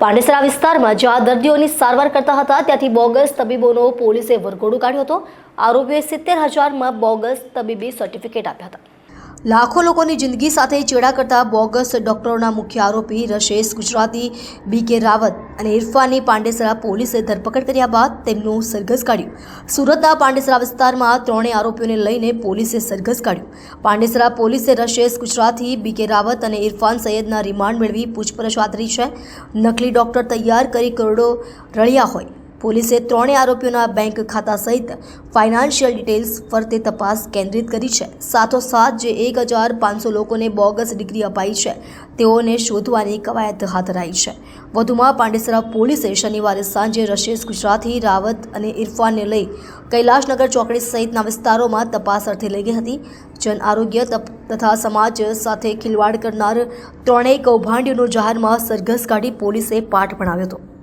પાંડેસરા વિસ્તારમાં જ્યાં દર્દીઓની સારવાર કરતા હતા, ત્યાંથી બોગસ તબીબોનો પોલીસે વરઘોડું કાઢ્યો હતો. આરોપીએ સિત્તેર હજારમાં બોગસ તબીબી સર્ટિફિકેટ આપ્યા હતા. લાખો લોકોની જિંદગી સાથે ચેડા કરતા બોગસ ડોક્ટરોના મુખ્ય આરોપી રશેશ ગુજરાતી બી કે રાવત અને ઇરફાની પાંડેસરા પોલીસે ધરપકડ કર્યા બાદ તેમનું સરઘસ કાઢ્યું. સુરતના પાંડેસરા વિસ્તારમાં ત્રણેય આરોપીઓને લઈને પોલીસે સરઘસ કાઢ્યું. પાંડેસરા પોલીસે રશેશ ગુજરાતી, બી કે રાવત અને ઇરફાન સૈયદના રિમાન્ડ મેળવી પૂછપરછ હાથ છે. નકલી ડોક્ટર તૈયાર કરી કરોડો રળ્યા હોય. પોલીસે ત્રણેય આરોપીઓના બેંક ખાતા સહિત ફાઇનાન્શિયલ ડિટેલ્સ ફરતે તપાસ કેન્દ્રિત કરી છે. સાથોસાથ જે એક હજાર પાંચસો લોકોને બોગસ ડિગ્રી અપાઈ છે, તેઓને શોધવાની કવાયત હાથ ધરાઈ છે. વધુમાં પાંડેસરા પોલીસે શનિવારે સાંજે રશેશ ગુજરાતી, રાવત અને ઇરફાનને લઈ કૈલાશનગર ચોકડી સહિતના વિસ્તારોમાં તપાસ અર્થે લઈ ગઈ હતી. જન આરોગ્ય તથા સમાજ સાથે ખિલવાડ કરનાર ત્રણેય કૌભાંડીઓનો જાહેરમાં સરઘસ કાઢી પોલીસે પાઠ ભણાવ્યો હતો.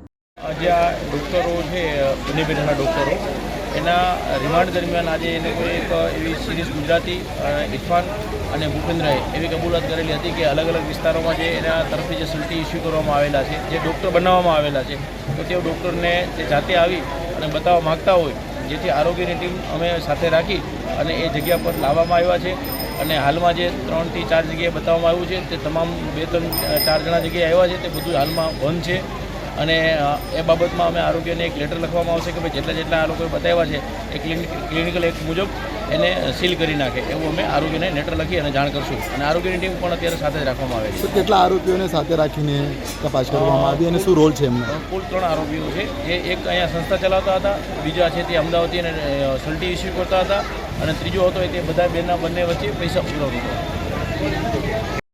આજે આ ડૉક્ટરો છે પેઢાના ડૉક્ટરો, એના રિમાન્ડ દરમિયાન આજે એને કોઈ એક એવી સિરીઝ ગુજરાતી ઇરફાન અને ભૂપેન્દ્રએ એવી કબૂલાત કરેલી હતી કે અલગ અલગ વિસ્તારોમાં જે એના તરફથી જે સલ્ટી ઇસ્યુ કરવામાં આવેલા છે, જે ડૉક્ટર બનાવવામાં આવેલા છે, તો તેઓ ડૉક્ટરને તે જાતે આવી અને બતાવવા માગતા હોય, જેથી આરોગ્યની ટીમ અમે સાથે રાખી અને એ જગ્યા પર લાવવામાં આવ્યા છે અને હાલમાં જે ત્રણથી ચાર જગ્યાએ બતાવવામાં આવ્યું છે, તે તમામ બે ત્રણ ચાર જણા જગ્યાએ આવ્યા છે, તે બધું હાલમાં બંધ છે. અને એ બાબતમાં અમે આરોગ્યને એક લેટર લખવામાં આવશે કે ભાઈ જેટલા જેટલા આ લોકોએ બતાવ્યા છે એ ક્લિનિક ક્લિનિકલ એક્ટ મુજબ એને સીલ કરી નાખે. એવું અમે આરોગ્યને લેટર લખી અને જાણ કરશું. અને આરોગ્યની ટીમ પણ અત્યારે સાથે જ રાખવામાં આવે છે. કેટલા આરોપીઓને સાથે રાખીને તપાસ કરવામાં આવી અને શું રોલ છે એમનો? કુલ ત્રણ આરોપીઓ છે. જે એક અહીંયા સંસ્થા ચલાવતા હતા બીજા છે તે અમદાવાદથી અને સલ્ટી ઇસ્યુ કરતા હતા. અને ત્રીજો હતો એ તે બધા બેના બંને વચ્ચે પૈસા પુરવતો હતો.